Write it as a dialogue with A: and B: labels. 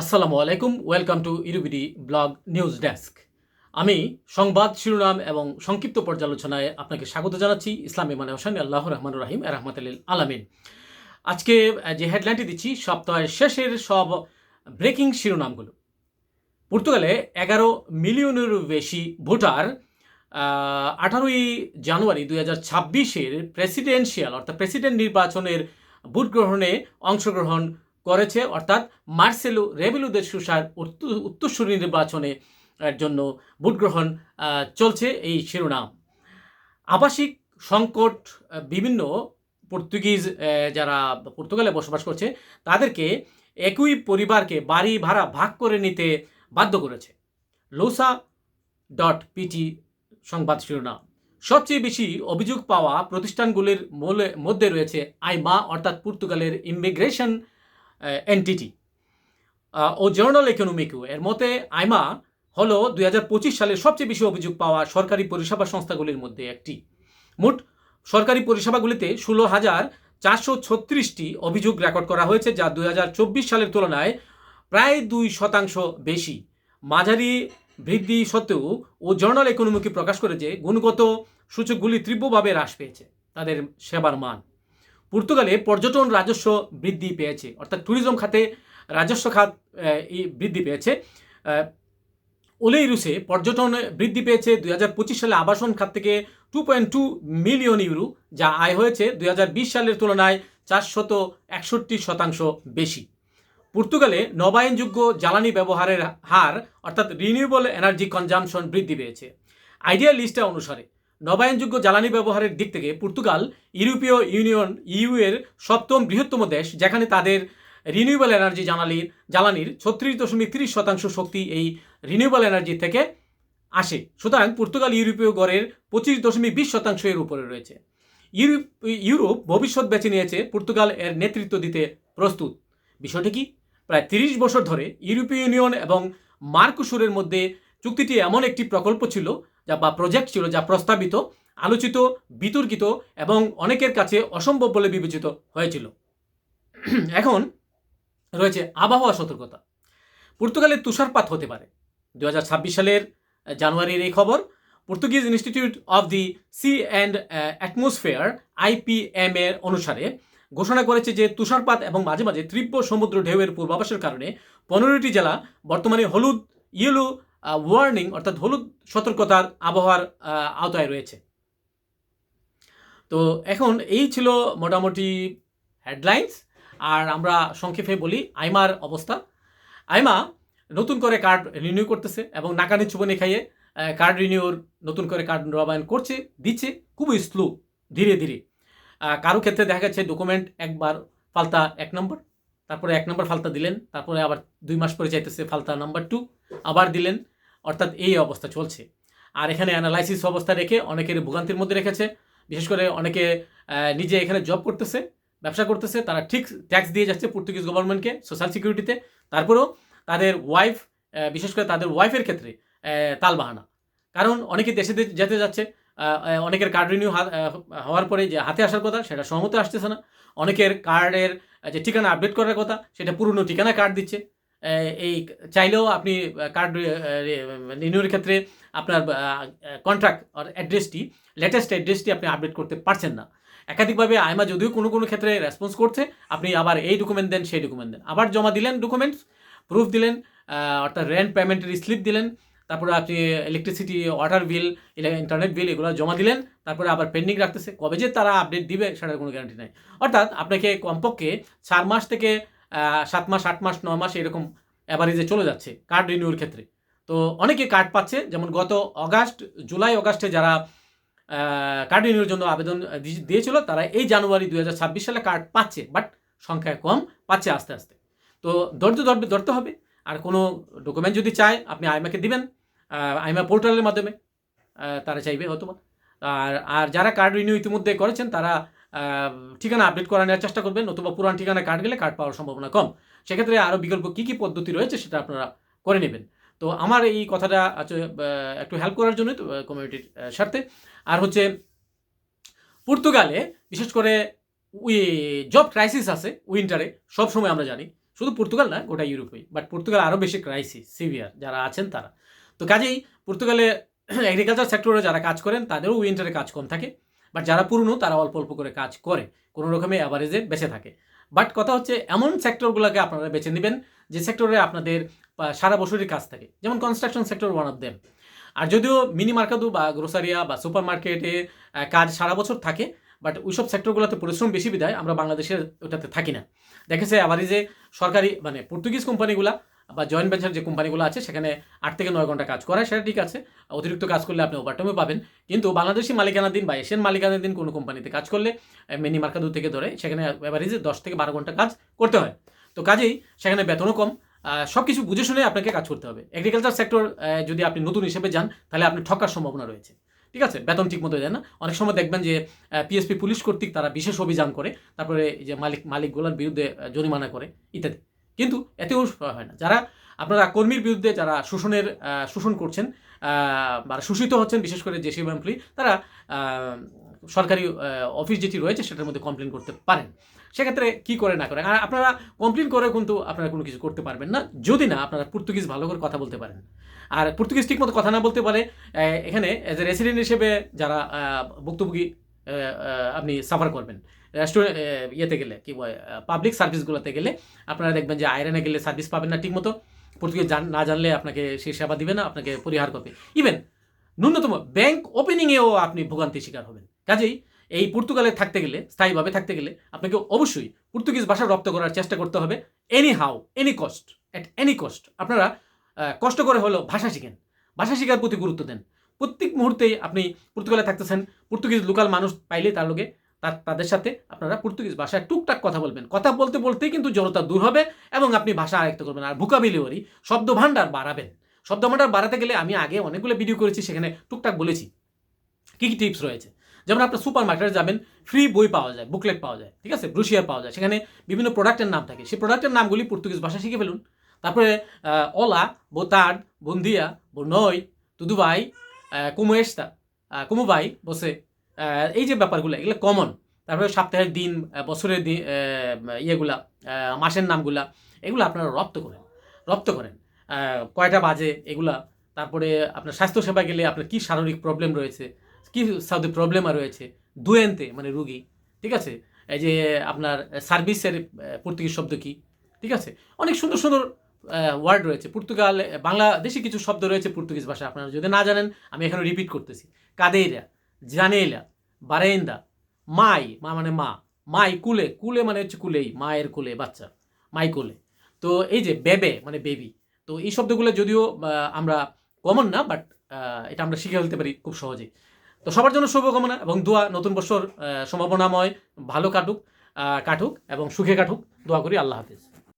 A: আসসালামু আলাইকুম, welcome to ইরুবিডি ব্লগ নিউজ ডেস্ক। আমি সংবাদ শিরোনাম এবং সংক্ষিপ্ত পর্যালোচনায় আপনাকে স্বাগত জানাচ্ছি, ইসলামী মানে হোসেন, আল্লাহ রহমান রাহিম, রহমতুল্লিল আলামিন। আজকে যে হেডলাইনটি দিচ্ছি, সপ্তাহের শেষের সব ব্রেকিং শিরোনামগুলো। পর্তুগালে এগারো মিলিয়নেরও বেশি ভোটার আঠারোই জানুয়ারি দুই হাজার ছাব্বিশের প্রেসিডেন্সিয়াল অর্থাৎ প্রেসিডেন্ট নির্বাচনের ভোট গ্রহণে অংশগ্রহণ করেছে, অর্থাৎ মার্সেলো রেবেলুদের সুসার উত্ত- উত্তরসূরি নির্বাচনে এর জন্য ভোট গ্রহণ চলছে এই শিরোনাম। আবাসিক সংকট বিভিন্ন পর্তুগিজ যারা পর্তুগালে বসবাস করছে, তাদেরকে একই পরিবারকে বাড়ি ভাড়া ভাগ করে নিতে বাধ্য করেছে। লোসা ডট পিটি সংবাদ শিরোনাম। সবচেয়ে বেশি অভিযোগ পাওয়া প্রতিষ্ঠানগুলির মধ্যে রয়েছে আইমা, অর্থাৎ পর্তুগালের ইমিগ্রেশন এনটিটি ও জার্নাল ইকোনমিকু এর মতে, আইমা হলো দুই সালের সবচেয়ে বেশি অভিযোগ পাওয়া সরকারি পরিষেবা সংস্থাগুলির মধ্যে একটি। মোট সরকারি পরিষেবাগুলিতে ষোলো হাজার চারশো ছত্রিশটি অভিযোগ রেকর্ড করা হয়েছে, যা দু হাজার চব্বিশ সালের তুলনায় প্রায় দুই শতাংশ বেশি। মাঝারি বৃদ্ধি সত্ত্বেও, ও জার্নাল ইকোনমিকে প্রকাশ করে যে, গুণগত সূচকগুলি তীব্রভাবে হ্রাস পেয়েছে। তাদের সেবার মান। পর্তুগালে পর্যটন রাজস্ব বৃদ্ধি পেয়েছে, অর্থাৎ ট্যুরিজম খাতে রাজস্ব খাত বৃদ্ধি পেয়েছে। ওলেইরুসে পর্যটন বৃদ্ধি পেয়েছে দুই হাজার পঁচিশ সালে আবাসন খাত থেকে two point two million euro যা আয় হয়েছে দুই হাজার বিশ সালের তুলনায় চারশত একষট্টি শতাংশ বেশি। পর্তুগালে নবায়নযোগ্য জ্বালানি ব্যবহারের হার, অর্থাৎ রিনিউয়েবল এনার্জি কনজামশন বৃদ্ধি পেয়েছে। আইডিয়া লিস্টে অনুসারে নবায়নযোগ্য জ্বালানি ব্যবহারের দিক থেকে পর্তুগাল, ইউরোপীয় ইউনিয়ন ইউ এর সপ্তম বৃহত্তম দেশ, যেখানে তাদের রিনিউয়েবল এনার্জি জ্বালানির জ্বালানির ছত্রিশ দশমিক তিরিশ শতাংশ শক্তি এই রিনিউয়েবল এনার্জি থেকে আসে। সুতরাং পর্তুগাল ইউরোপীয় গড়ের পঁচিশ দশমিক বিশ শতাংশ এর উপরে রয়েছে। ইউরোপ ইউরোপ ভবিষ্যৎ বেছে নিয়েছে পর্তুগাল এর নেতৃত্ব দিতে প্রস্তুত। বিষয়টি কি? প্রায় তিরিশ বছর ধরে ইউরোপীয় ইউনিয়ন এবং মার্কুসুরের মধ্যে চুক্তিটি এমন একটি প্রকল্প ছিল যা বা প্রজেক্ট ছিল, যা প্রস্তাবিত, আলোচিত, বিতর্কিত এবং অনেকের কাছে অসম্ভব বলে বিবেচিত হয়েছিল। এখন রয়েছে আবহাওয়া সতর্কতা। পর্তুগালে তুষারপাত হতে পারে। দুহাজার ছাব্বিশ সালের জানুয়ারির এই খবর, Portuguese institute of the sea and atmosphere IPM এর অনুসারে ঘোষণা করেছে যে তুষারপাত এবং মাঝে মাঝে তীব্র সমুদ্র ঢেউয়ের পূর্বাভাসের কারণে পনেরোটি জেলা বর্তমানে হলুদ, ইয়েলো ওয়ার্নিং অর্থাৎ হলুদ সতর্কতার আবহাওয়ার আওতায় রয়েছে। তো এখন এই ছিল মোটামুটি হেডলাইন্স আর আমরা সংক্ষেপে বলি আইমার অবস্থা। আইমা নতুন করে কার্ড রিনিউ করতেছে এবং নাকানি চুবনি খাইয়ে কার্ড রিনিউর নতুন করে কার্ড নবায়ন করছে, দিচ্ছে খুবই স্লো ধীরে ধীরে। কারও ক্ষেত্রে দেখা গেছে ডকুমেন্ট একবার ফালতা এক নম্বর তারপরে এক নম্বর ফালতা দিলেন, তারপরে আবার দুই মাস পরে যাইতেছে ফালতা নাম্বার টু আবার দিলেন। অর্থাৎ এই অবস্থা চলছে। আর এখানে অ্যানালাইসিস অবস্থা রেখে অনেকের ভোগান্তির মধ্যে রেখেছে। বিশেষ করে অনেকে নিজে এখানে জব করতেছে, ব্যবসা করতেছে, তারা ঠিক ট্যাক্স দিয়ে যাচ্ছে পর্তুগিজ গভর্নমেন্টকে সোশ্যাল সিকিউরিটিতে তারপরেও তাদের ওয়াইফ বিশেষ করে তাদের ওয়াইফের ক্ষেত্রে তালবাহানা। কারণ অনেকে দেশে যেতে যাচ্ছে অনেকের কার্ড রিনিউ হওয়ার পরে যে হাতে আসার কথা, সেটা সহমতে আসতেছে না। অনেকের কার্ডের যে ঠিকানা আপডেট করার কথা, সেটা পুরনো ঠিকানা কার্ড দিচ্ছে। এই চাইলেও আপনি কার্ড রিনিউর ক্ষেত্রে আপনার কন্ট্রাক্ট আর অ্যাড্রেসটি লেটেস্ট অ্যাড্রেসটি আপনি আপডেট করতে পারছেন না। একাধিকভাবে আইমা যদিও কোনো কোনো ক্ষেত্রে রেসপন্স করছে, আপনি আবার এই ডকুমেন্ট দেন, সেই ডকুমেন্ট দেন। আবার জমা দিলেন ডকুমেন্টস প্রুফ দিলেন অর্থাৎ রেন্ট পেমেন্টের স্লিপ দিলেন, তারপরে আপনি electricity water bill internet bill এগুলো জমা দিলেন, তারপরে আবার পেন্ডিং রাখতেছে। কবে যে তারা আপডেট দিবে, সেটার কোনো গ্যারান্টি নাই। অর্থাৎ আপনাকে কমপক্ষে চার মাস থেকে সাত মাস, আট মাস, ন মাস এরকম অ্যাভারেজে চলে যাচ্ছে কার্ড রিনিউর ক্ষেত্রে। তো অনেকে কার্ড পাচ্ছে, যেমন গত অগাস্ট, জুলাই অগাস্টে যারা কার্ড রিনিউর জন্য আবেদন দিয়েছিল, তারা এই জানুয়ারি দু হাজার ছাব্বিশ সালে কার্ড পাচ্ছে বাট সংখ্যায় কম পাচ্ছে আস্তে আস্তে। তো ধৈর্য ধরবে, ধরতে হবে। আর কোনো ডকুমেন্ট যদি চায়, আপনি আইমাকে দিবেন আইমা পোর্টালের মাধ্যমে তারা চাইবে অথবা আর আর যারা কার্ড রিনিউ ইতিমধ্যে করেছেন, তারা ঠিকানা আপডেট করা নেওয়ার চেষ্টা করবেন, অথবা পুরান ঠিকানায় কার্ড গেলে কার্ড পাওয়ার সম্ভাবনা কম। সেক্ষেত্রে আরও বিকল্প কী কী পদ্ধতি রয়েছে সেটা আপনারা করে নেবেন। তো আমার এই কথাটা একটু হেল্প করার জন্য কমিউনিটির স্বার্থে। আর হচ্ছে, পর্তুগালে বিশেষ করে উই জব ক্রাইসিস আছে উইন্টারে সব সময় আমরা জানি। শুধু পর্তুগাল না, গোটা ইউরোপেই বাট পর্তুগাল আরও বেশি ক্রাইসিস সিভিয়ার যারা আছেন তারা। তো কাজেই পর্তুগালে এগ্রিকালচার সেক্টরে যারা কাজ করেন, তাদেরও উইন্টারে কাজ কম থাকে। বাট যারা পুরনো, তারা অল্প অল্প করে কাজ করে। কোনো রকমে অ্যাভারেজে বেঁচে থাকে। বাট কথা হচ্ছে, এমন সেক্টরগুলোকে আপনারা বেছে নেবেন যে সেক্টরে আপনাদের সারা বছরই কাজ থাকে। যেমন construction sector one of them আর যদিও মিনি মার্কেটও বা গ্রোসারিয়া বা সুপার মার্কেটে কাজ সারা বছর থাকে বাট ওইসব সেক্টরগুলোতে পরিশ্রম বেশি বিদায় আমরা বাংলাদেশের ওটাতে থাকি না। দেখেছে আবারই যে সরকারি মানে পর্তুগিজ কোম্পানিগুলা বা জয়েন্ট ভেঞ্চার যে কোম্পানিগুলো আছে, সেখানে আট থেকে নয় ঘণ্টা কাজ করায়, সেটা ঠিক আছে। অতিরিক্ত কাজ করলে আপনি ওভারটাইমও পাবেন। কিন্তু বাংলাদেশি মালিকানাধীন বা এশিয়ান মালিকানাধীন কোনো কোম্পানিতে কাজ করলে মিনি মার্কাদু থেকে ধরে সেখানে অ্যাভারেজে দশ থেকে বারো ঘণ্টা কাজ করতে হয়। তো কাজেই সেখানে বেতনও কম। সব কিছু বুঝে শুনে আপনাকে কাজ করতে হবে। এগ্রিকালচার সেক্টর যদি আপনি নতুন হিসেবে যান, তাহলে আপনি ঠকার সম্ভাবনা রয়েছে। ঠিক আছে? বেতন ঠিক মতো দেয় না। অনেক সময় দেখবেন যে পিএসপি পুলিশ কর্তৃক তারা বিশেষ অভিযান করে। তারপরে যে মালিক, মালিকগুলোর বিরুদ্ধে জরিমানা করে, ইত্যাদি। কিন্তু এতেও হয় না। যারা আপনারা কর্মীর বিরুদ্ধে যারা শোষণের শোষণ করছেন বা শোষিত হচ্ছেন, বিশেষ করে জেসি এমপ্লয়ি তারা সরকারি অফিস যেটি রয়েছে সেটার মধ্যে কমপ্লেন করতে পারেন। সেক্ষেত্রে কি করে না করে আর আপনারা কমপ্লেন করে কিন্তু আপনারা কোনো কিছু করতে পারবেন না। যদি না, আপনারা পর্তুগিজ ভালো করে কথা বলতে পারেন। আর পর্তুগিজ ঠিক মতো কথা না বলতে পারে এখানে এজ এ রেসিডেন্ট হিসেবে যারা ভুক্তভোগী আপনি সাফার করবেন। রেস্টুরেন্ট ইয়েতে গেলে, কি বলে পাবলিক সার্ভিসগুলোতে গেলে আপনারা দেখবেন যে আয়রনে গেলে সার্ভিস পাবেন না ঠিকমতো। পর্তুগিজ না জানলে আপনাকে সে সেবা দিবে না, আপনাকে পরিহার করবে। ইভেন ন্যূনতম ব্যাংক ওপেনিংয়েও আপনি ভোগান্তির শিকার হবেন। কাজেই এই পর্তুগালে থাকতে গেলে, স্থায়ীভাবে থাকতে গেলে আপনাকে অবশ্যই পর্তুগিজ ভাষা রপ্ত করার চেষ্টা করতে হবে anyhow any cost at any cost আপনারা কষ্ট করে হলেও ভাষা শিখেন। ভাষা শেখার প্রতি গুরুত্ব দেন। প্রত্যেক মুহূর্তেই আপনি পর্তুগালে থাকতেছেন, পর্তুগিজ লোকাল মানুষ পাইলে তার লোকে তার, তাদের সাথে আপনারা পর্তুগিজ ভাষায় টুকটাক কথা বলবেন। কথা বলতে বলতেই কিন্তু জড়তা দূর হবে এবং আপনি ভাষা আয়ত্ত করবেন। আর ভুকাবিলিওরি শব্দ ভাণ্ডার বাড়াবেন। শব্দ ভাণ্ডার বাড়াতে গেলে আমি আগে অনেকগুলো ভিডিও করেছি, সেখানে টুকটাক বলেছি। কী কী টিপস রয়েছে? যেমন আপনার সুপার মার্কেটে যাবেন ফ্রি বই পাওয়া যায় বুকলেট পাওয়া যায়, ঠিক আছে? ব্রুশিয়ার পাওয়া যায়। সেখানে বিভিন্ন প্রোডাক্টের নাম থাকে। সেই প্রোডাক্টের নামগুলি পর্তুগিজ ভাষা শিখে ফেলুন। তারপরে ওলা বোতাড, বন্দিয়া, বনই তুদুবাই কুমু এস্তা কুমু বসে এই যে ব্যাপারগুলো, এগুলো কমন তারপরে সপ্তাহের দিন বছরের দিন ইয়েগুলা মাসের নামগুলা, এগুলো আপনারা রপ্ত করেন রপ্ত করেন। কয়টা বাজে এগুলা, তারপরে আপনার স্বাস্থ্যসেবা গেলে আপনার কী শারীরিক প্রবলেম রয়েছে, কী সাউদি প্রবলেম রয়েছে, দুয়েন্তে মানে রুগী, ঠিক আছে? এই যে আপনার সার্ভিসের পর্তুগিজ শব্দ কি, ঠিক আছে? অনেক সুন্দর সুন্দর ওয়ার্ড রয়েছে। পর্তুগাল, বাংলাদেশি কিছু শব্দ রয়েছে পর্তুগিজ ভাষা আপনারা যদি না জানেন, আমি এখানে রিপিট করতেছি। কাদেইরা জানেলা বারেন্দা মাই, মা মানে মা, মাই কুলে কুলে মানে হচ্ছে কুলেই, মায়ের কুলে, বাচ্চা, মাই কুলে। তো এই যে বেবে মানে বেবি, তো এই শব্দগুলো যদিও আমরা কমন না বাট এটা আমরা শিখে ফেলতে পারি খুব সহজেই। তো সবার জন্য শুভকামনা এবং দোয়া নতুন বছর সম্ভাবনাময়, ভালো কাটুক কাটুক এবং সুখে কাটুক। দোয়া করি, আল্লাহ হাফিজ।